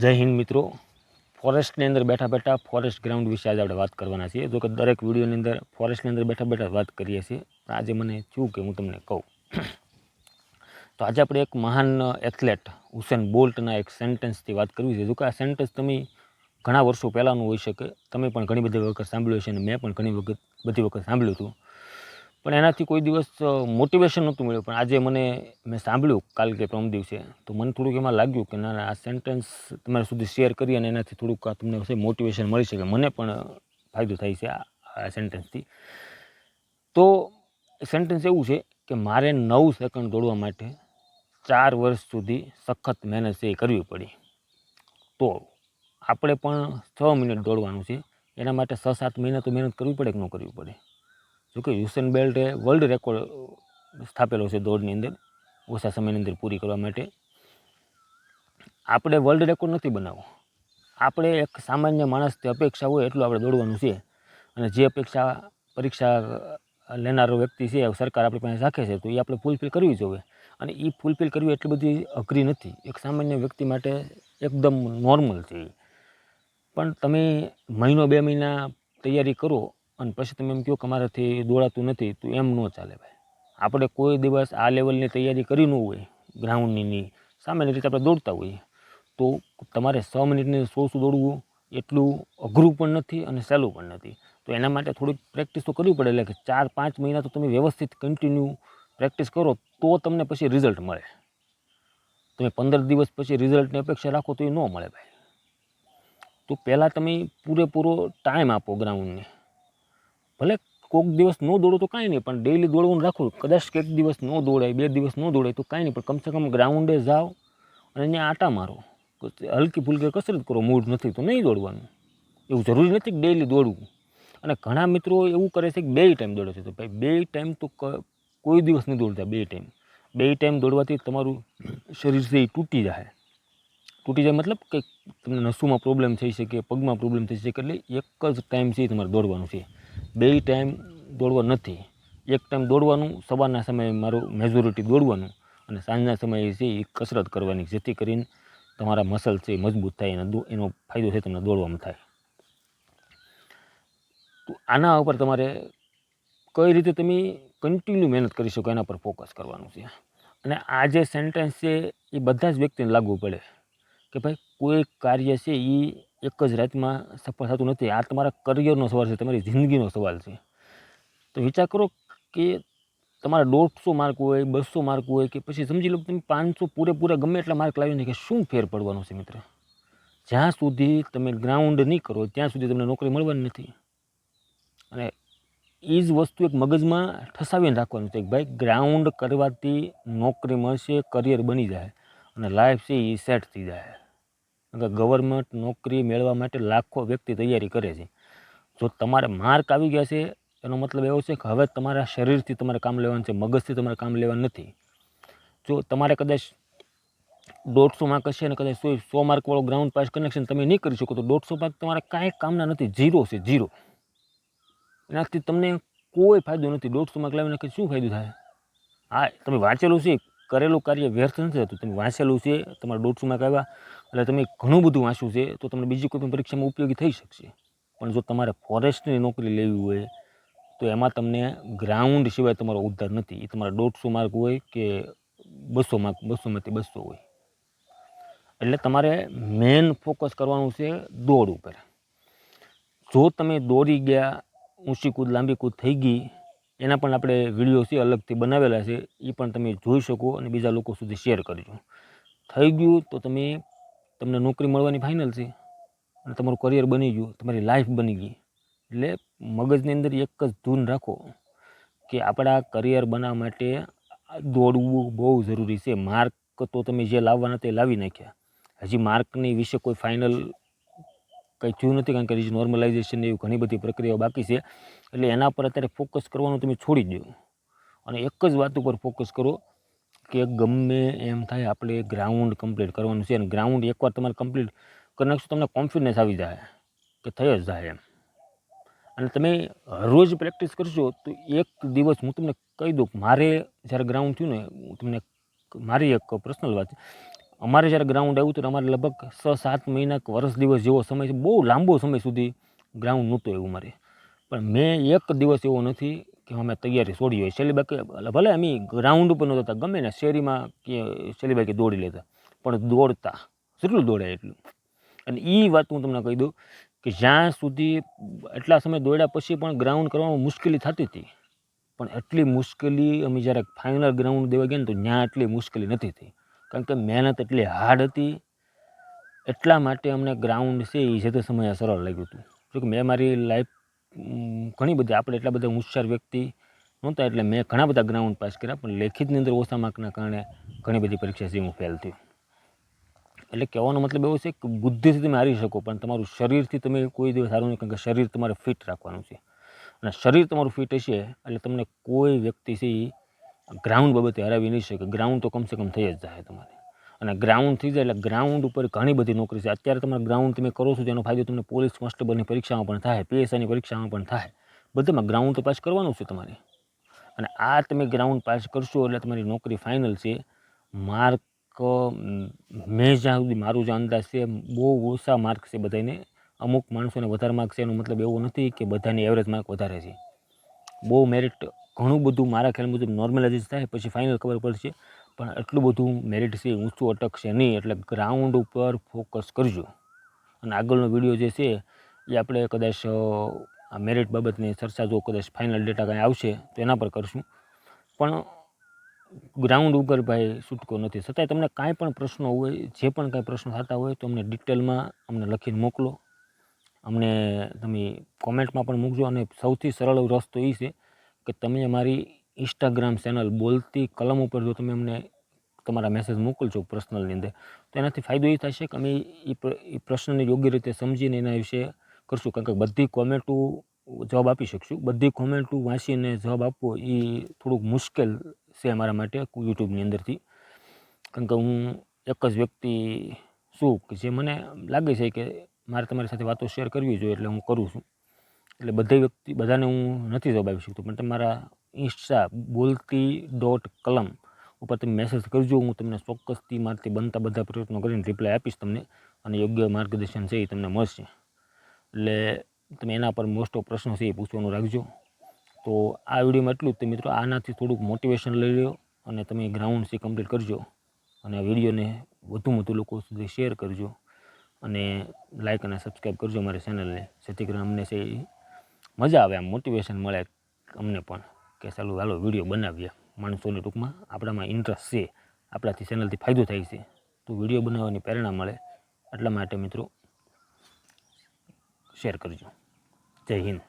જય હિન્દ મિત્રો. ફોરેસ્ટની અંદર બેઠા બેઠા ફોરેસ્ટ ગ્રાઉન્ડ વિશે આજે આપણે વાત કરવાના છીએ. જો કે દરેક વિડીયોની અંદર ફોરેસ્ટની અંદર બેઠા બેઠા વાત કરીએ છીએ. પણ આજે મને થયું કે હું તમને કહું. તો આજે આપણે એક મહાન એથ્લેટ હુસેન બોલ્ટના એક સેન્ટેન્સથી વાત કરવી છે. જો કે આ સેન્ટેન્સ તમે ઘણા વર્ષો પહેલાંનું હોઈ શકે. તમે પણ ઘણી બધી વખત સાંભળ્યું છે અને મેં પણ ઘણી વખત બધી વખત સાંભળ્યું હતું. પણ એનાથી કોઈ દિવસ મોટિવેશન નહોતું મળ્યું. પણ આજે મને, મેં સાંભળ્યું કાલ કે પ્રમ દિવસે, તો મને થોડુંક એમાં લાગ્યું કે ના આ સેન્ટેન્સ તમારા સુધી શેર કરી અને એનાથી થોડુંક તમને મોટિવેશન મળી શકે. મને પણ ફાયદો થાય છે આ આ સેન્ટેન્સથી તો સેન્ટેન્સ એવું છે કે મારે નવ સેકન્ડ દોડવા માટે ચાર વર્ષ સુધી સખત મહેનત છે એ કરવી પડી. તો આપણે પણ છ મિનિટ દોડવાનું છે. એના માટે છ સાત મહિના તો મહેનત કરવી પડે કે ન કરવી પડે? જોકે યુસેન બેલ્ટે વર્લ્ડ રેકોર્ડ સ્થાપેલો છે દોડની અંદર, ઓછા સમયની અંદર પૂરી કરવા માટે. આપણે વર્લ્ડ રેકોર્ડ નથી બનાવવો. આપણે એક સામાન્ય માણસથી અપેક્ષા હોય એટલું આપણે દોડવાનું છે. અને જે અપેક્ષા, પરીક્ષા લેનારો વ્યક્તિ છે સરકાર આપણી પાસે રાખે છે, તો એ આપણે ફૂલફિલ કરવી જોઈએ. અને એ ફૂલફિલ કરવી એટલી બધી અઘરી નથી. એક સામાન્ય વ્યક્તિ માટે એકદમ નોર્મલ છે પણ તમે મહિનો બે મહિના તૈયારી કરો અને પછી તમે એમ કહો કે મારાથી દોડાતું નથી, તો એમ ન ચાલે ભાઈ. આપણે કોઈ દિવસ આ લેવલની તૈયારી કરી ન હોય ગ્રાઉન્ડની સામાન્ય રીતે આપણે દોડતા હોઈએ. તો તમારે છ મિનિટની સો શું દોડવું, એટલું અઘરું પણ નથી અને સહેલું પણ નથી. તો એના માટે થોડીક પ્રેક્ટિસ તો કરવી પડે, એટલે કે ચાર પાંચ મહિના તો તમે વ્યવસ્થિત કન્ટિન્યુ પ્રેક્ટિસ કરો, તો તમને પછી રિઝલ્ટ મળે. તમે પંદર દિવસ પછી રિઝલ્ટની અપેક્ષા રાખો તો એ ન મળે ભાઈ. તો પહેલાં તમે પૂરેપૂરો ટાઈમ આપો ગ્રાઉન્ડને ભલે કોઈક દિવસ ન દોડો તો કાંઈ નહીં, પણ ડેઈલી દોડવાનું રાખો કદાચ એક દિવસ ન દોડાય, બે દિવસ ન દોડાય તો કાંઈ નહીં, પણ કમસે કમ ગ્રાઉન્ડે જાઓ અને ત્યાં આટા મારો. હલકી ફૂલકી કસરત કરો, મૂડ નથી તો નહીં દોડવાનું. એવું જરૂરી નથી કે ડેઈલી દોડવું. અને ઘણા મિત્રો એવું કરે છે કે બે ટાઈમ દોડે છે. તો ભાઈ, બે ટાઈમ તો કોઈ દિવસ નહીં દોડતા, બે ટાઈમ બે ટાઈમ દોડવાથી તમારું શરીર છે એ તૂટી જાય. તૂટી જાય મતલબ કે તમને નસુમાં પ્રોબ્લેમ થઈ શકે, પગમાં પ્રોબ્લેમ થઈ શકે, એટલે એક જ ટાઈમ છે તમારે દોડવાનું છે. બે ટાઈમ દોડવા નથી. એક ટાઈમ દોડવાનું, સવારના સમયે મારું મેજોરિટી દોડવાનું અને સાંજના સમયે છે એ કસરત કરવાની, જેથી કરીને તમારા મસલ છે મજબૂત થાય અને એનો ફાયદો છે તમને દોડવામાં થાય. તો આના ઉપર તમારે કઈ રીતે તમે કન્ટિન્યુ મહેનત કરી શકો એના પર ફોકસ કરવાનું છે. અને આ જે સેન્ટેન્સ છે એ બધા જ વ્યક્તિને લાગુ પડે કે ભાઈ કોઈ કાર્ય છે એ એક જ રાતમાં સફળ થતું નથી. આ તમારા કરિયરનો સવાલ છે, તમારી જિંદગીનો સવાલ છે. તો વિચાર કરો કે તમારા દોઢસો માર્ક હોય, બસો માર્ક હોય કે પછી સમજી લો તમે પાંચસો પૂરેપૂરા ગમે એટલા માર્ક લાવીને કે શું ફેર પડવાનો છે મિત્ર? જ્યાં સુધી તમે ગ્રાઉન્ડ નહીં કરો, ત્યાં સુધી તમને નોકરી મળવાની નથી. અને એ જ વસ્તુ એક મગજમાં ઠસાવીને રાખવાનું છે કે ભાઈ ગ્રાઉન્ડ કરવાથી નોકરી મળશે, કરિયર બની જાય અને લાઈફ છે એ સેટ થઈ જાય. ગવર્મેન્ટ નોકરી મેળવવા માટે લાખો વ્યક્તિ તૈયારી કરે છે. જો તમારે માર્ક આવી ગયા છે, એનો મતલબ એવો છે કે હવે તમારા શરીરથી તમારે કામ લેવાનું છે, મગજથી તમારે કામ લેવાનું નથી. જો તમારે કદાચ દોઢસો માર્ક હશે અને કદાચ સો સો માર્કવાળો ગ્રાઉન્ડ પાસ કનેક્શન તમે નહીં કરી શકો, તો દોઢસો માર્ક તમારા કાંઈ કામના નથી ઝીરો છે ઝીરો એનાથી તમને કોઈ ફાયદો નથી, દોઢસો માર્ક લાવીને કે શું ફાયદો થાય? હા, તમે વાંચેલું છે, કરેલું કાર્ય વ્યર્થ નથી થતું, તમે વાંચેલું છે, તમારા દોઢસો માર્ક આવ્યા એટલે તમે ઘણું બધું વાંચ્યું છે, તો તમને બીજી કોઈ પણ પરીક્ષામાં ઉપયોગી થઈ શકશે. પણ જો તમારે ફોરેસ્ટની નોકરી લેવી હોય, તો એમાં તમને ગ્રાઉન્ડ સિવાય તમારો ઉદ્ધાર નથી. એ તમારા દોઢસો માર્ક હોય કે બસો માર્ક, બસોમાંથી બસો હોય. એટલે તમારે મેન ફોકસ કરવાનું છે દોડ ઉપર. જો તમે દોડી ગયા, ઊંચી કૂદ, લાંબી કૂદ થઈ ગઈ, એના પણ આપણે વીડિયો છે અલગથી બનાવેલા છે, એ પણ તમે જોઈ શકો અને બીજા લોકો સુધી શેર કરજો. થઈ ગયું તો તમે તમને નોકરી મળવાની ફાઇનલ છે અને તમારું કરિયર બની ગયું, તમારી લાઈફ બની ગઈ. એટલે મગજની અંદર એક જ ધૂન રાખો કે આપણા કરિયર બનાવવા માટે દોડવું બહુ જરૂરી છે. માર્ક તો તમે જે લાવવાના તે લાવી નાખ્યા. હજી માર્કની વિશે કોઈ ફાઇનલ કંઈ થયું નથી, કારણ કે હજી નોર્મલાઇઝેશન એવી ઘણી બધી પ્રક્રિયાઓ બાકી છે. એટલે એના પર અત્યારે ફોકસ કરવાનું તમે છોડી દો અને એક જ વાત ઉપર ફોકસ કરો કે ગમે એમ થાય આપણે ગ્રાઉન્ડ કમ્પ્લીટ કરવાનું છે અને ગ્રાઉન્ડ એકવાર તમારે કમ્પ્લીટ કરી નાખશો, તમને કોન્ફિડન્સ આવી જાય કે થઈ જ જાય એમ. અને તમે રોજ પ્રેક્ટિસ કરશો તો એક દિવસ હું તમને કહી દઉં મારે જ્યારે ગ્રાઉન્ડ થયું ને, હું તમને મારી એક પર્સનલ વાત અમારે જ્યારે ગ્રાઉન્ડ આવ્યું ત્યારે અમારે લગભગ છ સાત મહિના વર્ષ દિવસ જેવો સમય છે, બહુ લાંબો સમય સુધી ગ્રાઉન્ડ નહોતું એવું મારે પણ મેં એક દિવસ એવો નથી કે અમે તૈયારી છોડી હોય. શેલીબાઈ કે ભલે અમે ગ્રાઉન્ડ ઉપર નહોતા, ગમે ને શેરીમાં કે શેલીબાઈ કે દોડી લેતા, પણ દોડતા, જેટલું દોડાય એટલું. અને એ વાત હું તમને કહી દઉં કે જ્યાં સુધી એટલા સમય દોડ્યા પછી પણ ગ્રાઉન્ડ કરવામાં મુશ્કેલી થતી હતી. પણ એટલી મુશ્કેલી અમે જ્યારે ફાઇનલ ગ્રાઉન્ડ દેવા ગયા ને તો ત્યાં એટલી મુશ્કેલી નથી થઈ. કારણ કે મહેનત એટલી હાર્ડ હતી. એટલા માટે અમને ગ્રાઉન્ડ છે એ જે તે સમયે સરળ લાગ્યું હતું. જોકે મેં મારી લાઈફ ઘણી બધી, આપણે એટલા બધા હોશિયાર વ્યક્તિ નહોતા, એટલે મેં ઘણા બધા ગ્રાઉન્ડ પાસ કર્યા, પણ લેખિતની અંદર ઓછા માર્કના કારણે ઘણી બધી પરીક્ષા હું ફેલ થયો એટલે કહેવાનો મતલબ એવો છે કે બુદ્ધિથી તમે હારી શકો, પણ તમારું શરીરથી તમે કોઈ દિવસ સારું નહીં, કારણ કે શરીર તમારે ફિટ રાખવાનું છે. અને શરીર તમારું ફિટ હશે, એટલે તમને કોઈ વ્યક્તિ છે એ ગ્રાઉન્ડ બાબતે હરાવી નહીં શકે. ગ્રાઉન્ડ તો કમસે કમ થઈ જ જાય તમારે. અને ગ્રાઉન્ડ થઈ જાય, એટલે ગ્રાઉન્ડ ઉપર ઘણી બધી નોકરી છે. અત્યારે તમારે ગ્રાઉન્ડ તમે કરો છો તેનો ફાયદો તમને પોલીસ કોન્સ્ટેબલની પરીક્ષામાં પણ થાય પીએસઆઈની પરીક્ષામાં પણ થાય. બધામાં ગ્રાઉન્ડ તો પાસ કરવાનું છે તમારે. અને આ તમે ગ્રાઉન્ડ પાસ કરશો એટલે તમારી નોકરી ફાઇનલ છે. માર્ક મેં જ્યાં સુધી મારું જે અંદાજ છે, બહુ ઓછા માર્ક છે બધાને અમુક માણસોને વધારે માર્ક છે એનો મતલબ એવો નથી કે બધાની એવરેજ માર્ક વધારે છે. બહુ મેરિટ ઘણું બધું મારા ખ્યાલ મુજબ નોર્મલાઇઝ થાય, પછી ફાઇનલ ખબર પડશે. પણ એટલું બધું મેરિટ છે, ઊંચું અટકશે નહીં, એટલે ગ્રાઉન્ડ ઉપર ફોકસ કરજો. અને આગળનો વીડિયો જે છે, એ આપણે કદાચ આ મેરિટ બાબતની ચર્ચા જો કદાચ ફાઇનલ ડેટા કાંઈ આવશે, તો એના પર કરશું. પણ ગ્રાઉન્ડ ઉપર ભાઈ છૂટકો નથી. છતાંય તમને કાંઈ પણ પ્રશ્નો હોય, જે પણ કાંઈ પ્રશ્નો થતા હોય, તો અમને ડિટેલમાં અમને લખીને મોકલો. અમને તમે કોમેન્ટમાં પણ મૂકજો. અને સૌથી સરળ રસ્તો એ છે કે તમે અમારી ઇન્સ્ટાગ્રામ ચેનલ બોલતી કલમ ઉપર જો તમે અમને તમારા મેસેજ મોકલજો પર્સનલની અંદર, તો એનાથી ફાયદો એ થશે કે અમે એ પ્રશ્નને યોગ્ય રીતે સમજીને એના વિશે કરશું. કારણ કે બધી કોમેન્ટો જવાબ આપી શકશું. બધી કોમેન્ટો વાંચીને જવાબ આપવો એ થોડુંક મુશ્કેલ છે મારા માટે યુટ્યુબની અંદરથી. કારણ કે હું એક જ વ્યક્તિ છું કે જે મને લાગે છે કે મારે તમારી સાથે વાતો શેર કરવી જોઈએ એટલે હું કરું છું. એટલે બધા વ્યક્તિ, બધાને હું નથી જવાબ આપી શકતો. પણ તમારા ઇન્સ્ટા બોલતી ડોટ કલમ ઉપર તમે મેસેજ કરજો. હું તમને ચોક્કસથી મારથી બનતા બધા પ્રયત્નો કરીને રિપ્લાય આપીશ તમને. અને યોગ્ય માર્ગદર્શન છે એ તમને મળશે. એટલે તમે એના પર મોસ્ટ ઓફ પ્રશ્નો છે એ પૂછવાનું રાખજો. તો આ વિડીયોમાં એટલું જ. તે મિત્રો આનાથી થોડુંક મોટિવેશન લઈ લો અને તમે ગ્રાઉન્ડ છે કમ્પ્લીટ કરજો. અને આ વિડીયોને વધુ વધુ લોકો સુધી શેર કરજો. અને લાઇક અને સબસ્ક્રાઈબ કરજો મારી ચેનલને જેથી કરીને અમને છે મજા આવે, આમ મોટિવેશન મળે અમને પણ કે ચાલો, હાલો, વીડિયો બનાવીએ માણસોને ટૂંકમાં. આપણામાં ઇન્ટરેસ્ટ છે. આપણાથી ચેનલથી ફાયદો થાય છે. તો વીડિયો બનાવવાની પ્રેરણા મળે એટલા માટે મિત્રો શેર કરજો. જય હિન્દ.